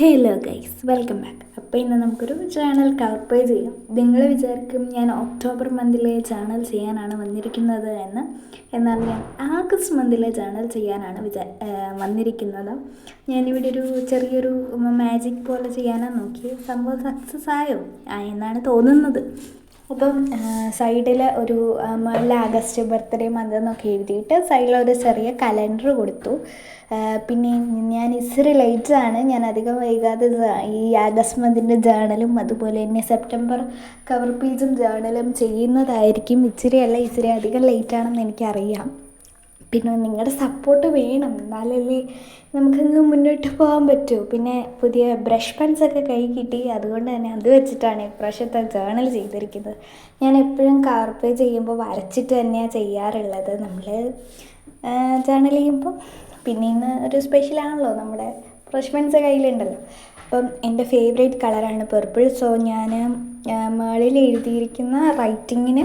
Hello guys welcome back. അപ്പോൾ ഇന്ന് നമുക്കൊരു ചാനൽ കവർ ചെയ്യാം. നിങ്ങൾ വിചാരിക്കും ഞാൻ ഒക്ടോബർ മന്തിലെ ചാനൽ ചെയ്യാനാണ് വന്നിരിക്കുന്നത് എന്ന്. എന്നാൽ ഞാൻ ആഗസ്റ്റ് മന്തിലെ ചാനൽ ചെയ്യാനാണ് വിചാ വന്നിരിക്കുന്നത്. ഞാനിവിടെ ഒരു ചെറിയൊരു മാജിക് പോലെ ചെയ്യാനാണ് നോക്കി സംഭവം സക്സസ് ആയോ? എന്നാണ് തോന്നുന്നത്. അപ്പം സൈഡിൽ ഒരു മുകളിൽ ആഗസ്റ്റ് ബർത്ത്ഡേ മന്ത് എന്നൊക്കെ എഴുതിയിട്ട് സൈഡിൽ ഒരു ചെറിയ കലണ്ടർ കൊടുത്തു. പിന്നെ ഞാൻ ഇച്ചിരി ആണ്. ഞാൻ അധികം വൈകാതെ ഈ ആഗസ്റ്റ് മന്തിന്റെ ജേണലും അതുപോലെ തന്നെ സെപ്റ്റംബർ കവർ പേജും ജേണലും ചെയ്യുന്നതായിരിക്കും. ഇച്ചിരി അല്ല ഇച്ചിരി അധികം ലേറ്റാണെന്ന് എനിക്കറിയാം. പിന്നെ നിങ്ങളുടെ സപ്പോർട്ട് വേണം. എന്നാലല്ലേ നമുക്കങ്ങ് മുന്നോട്ട് പോകാൻ പറ്റൂ. പിന്നെ പുതിയ ബ്രഷ് പെൻസൊക്കെ കൈ കിട്ടി. അതുകൊണ്ട് തന്നെ അത് വെച്ചിട്ടാണ് ഇപ്രാവശ്യത്തെ ജേണൽ ചെയ്തിരിക്കുന്നത്. ഞാൻ എപ്പോഴും കാർപ്പ് ചെയ്യുമ്പോൾ വരച്ചിട്ട് തന്നെയാണ് ചെയ്യാറുള്ളത്. നമ്മൾ ജേണൽ ചെയ്യുമ്പോൾ പിന്നെ ഇന്ന് ഒരു സ്പെഷ്യലാണല്ലോ നമ്മുടെ ബ്രഷ് പെൻസ് കയ്യിലുണ്ടല്ലോ. അപ്പം എന്റെ ഫേവറേറ്റ് കളറാണ് പെർപ്പിൾ സോ ഞാൻ മേളിൽ എഴുതിയിരിക്കുന്ന റൈറ്റിങ്ങിന്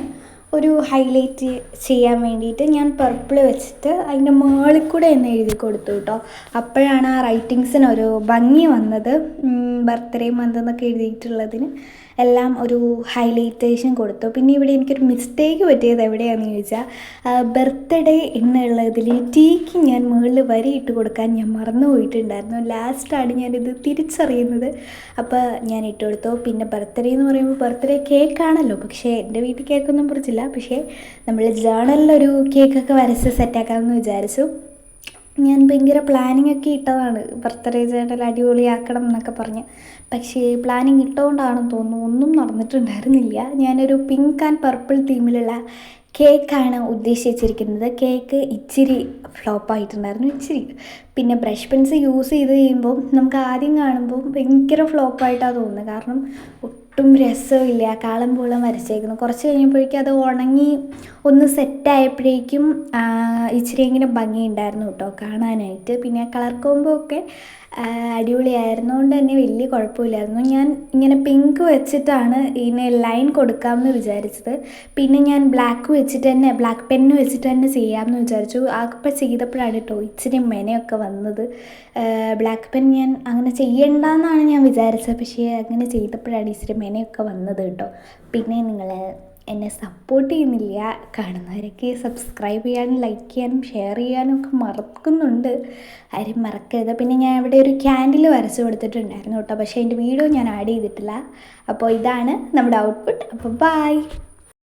ഒരു ഹൈലൈറ്റ് ചെയ്യാൻ വേണ്ടിയിട്ട് ഞാൻ പർപ്പിൾ വെച്ചിട്ട് അതിന്റെ മുകളിൽ കൂടെ എന്ന് എഴുതി കൊടുത്തു കേട്ടോ. അപ്പോഴാണ് ആ റൈറ്റിങ്സിനൊരു ഭംഗി വന്നത്. ബർത്ത്ഡേ മന്ത് എന്നൊക്കെ എഴുതിയിട്ടുള്ളതിന്. എല്ലാം ഒരു ഹൈലൈറ്റേഷൻ കൊടുത്തു. പിന്നെ ഇവിടെ എനിക്കൊരു മിസ്റ്റേക്ക് പറ്റിയത് എവിടെയാണെന്ന് ചോദിച്ചാൽ ബർത്ത്ഡേ എന്നുള്ളതിൽ ടീക്ക് ഞാൻ മുകളിൽ വരി ഇട്ട് കൊടുക്കാൻ ഞാൻ മറന്നു പോയിട്ടുണ്ടായിരുന്നു. ലാസ്റ്റാണ് ഞാനിത് തിരിച്ചറിയുന്നത്. അപ്പോൾ ഞാൻ ഇട്ട് കൊടുത്തു. പിന്നെ ബർത്ത്ഡേ എന്ന് പറയുമ്പോൾ ബർത്ത്ഡേ കേക്കാണല്ലോ പക്ഷേ എന്റെ വീട്ടിൽ കേക്കൊന്നും കുറിച്ചില്ല പക്ഷേ നമ്മൾ ജേണലിലൊരു കേക്കൊക്കെ വരച്ച് സെറ്റാക്കാമെന്ന് വിചാരിച്ചു. ഞാൻ ഭയങ്കര പ്ലാനിങ് ഒക്കെ ഇട്ടതാണ്. ബർത്ത്ഡേ ചേട്ടൽ അടിപൊളിയാക്കണം എന്നൊക്കെ പറഞ്ഞ്. പക്ഷേ പ്ലാനിങ് ഇട്ടുകൊണ്ടാണെന്ന് തോന്നുന്നു. ഒന്നും നടന്നിട്ടുണ്ടായിരുന്നില്ല. ഞാനൊരു പിങ്ക് ആൻഡ് പർപ്പിൾ തീമിലുള്ള കേക്കാണ് ഉദ്ദേശിച്ചിരിക്കുന്നത്. കേക്ക് ഇച്ചിരി ഫ്ലോപ്പായിട്ടുണ്ടായിരുന്നു ഇച്ചിരി. പിന്നെ ബ്രഷ് പെൻസ് യൂസ് ചെയ്ത് കഴിയുമ്പോൾ നമുക്ക് ആദ്യം കാണുമ്പോൾ ഭയങ്കര ഫ്ലോപ്പായിട്ടാണ് തോന്നുന്നത്. കാരണം ഒട്ടും രസമില്ല. കാളം പൂളം വരച്ചേക്കുന്നു. കുറച്ച് കഴിഞ്ഞപ്പോഴേക്കും അത് ഉണങ്ങി ഒന്ന് സെറ്റായപ്പോഴേക്കും ഇച്ചിരി ഇങ്ങനെ ഭംഗിയുണ്ടായിരുന്നു കേട്ടോ കാണാനായിട്ട്. പിന്നെ കളർ കോമ്പോ ഒക്കെ ആ, അടിപൊളിയായിരുന്നുകൊണ്ട് തന്നെ വലിയ കുഴപ്പമില്ലായിരുന്നു. ഞാൻ ഇങ്ങനെ പിങ്ക് വെച്ചിട്ടാണ് ഇതിന് ലൈൻ കൊടുക്കാമെന്ന് വിചാരിച്ചത്. പിന്നെ ഞാൻ ബ്ലാക്ക് വെച്ചിട്ട് തന്നെ ബ്ലാക്ക് പെന്ന് വെച്ചിട്ട് തന്നെ ചെയ്യാമെന്ന് വിചാരിച്ചു. അപ്പം ചെയ്തപ്പോഴാണ് കേട്ടോ ഇച്ചിരി മെനയൊക്കെ വന്നത്. ബ്ലാക്ക് പെൻ ഞാൻ അങ്ങനെ ചെയ്യണ്ടെന്നാണ് ഞാൻ വിചാരിച്ചത്. പക്ഷേ അങ്ങനെ ചെയ്തപ്പോഴാണ് ഇച്ചിരി മെനയൊക്കെ വന്നത് കേട്ടോ. പിന്നെ നിങ്ങൾ എന്നെ സപ്പോർട്ട് ചെയ്യുന്നില്ല. കാണുന്നവരൊക്കെ സബ്സ്ക്രൈബ് ചെയ്യാനും ലൈക്ക് ചെയ്യാനും ഷെയർ ചെയ്യാനും ഒക്കെ മറക്കുന്നുണ്ട്. ആരും മറക്കരുത്. പിന്നെ ഞാൻ ഇവിടെ ഒരു ക്യാൻഡിൽ വരച്ച് കൊടുത്തിട്ടുണ്ടായിരുന്നു കേട്ടോ. പക്ഷേ അതിന്റെ വീഡിയോ ഞാൻ ആഡ് ചെയ്തിട്ടില്ല. അപ്പോൾ ഇതാണ് നമ്മുടെ ഔട്ട്പുട്ട് അപ്പോൾ ബായ്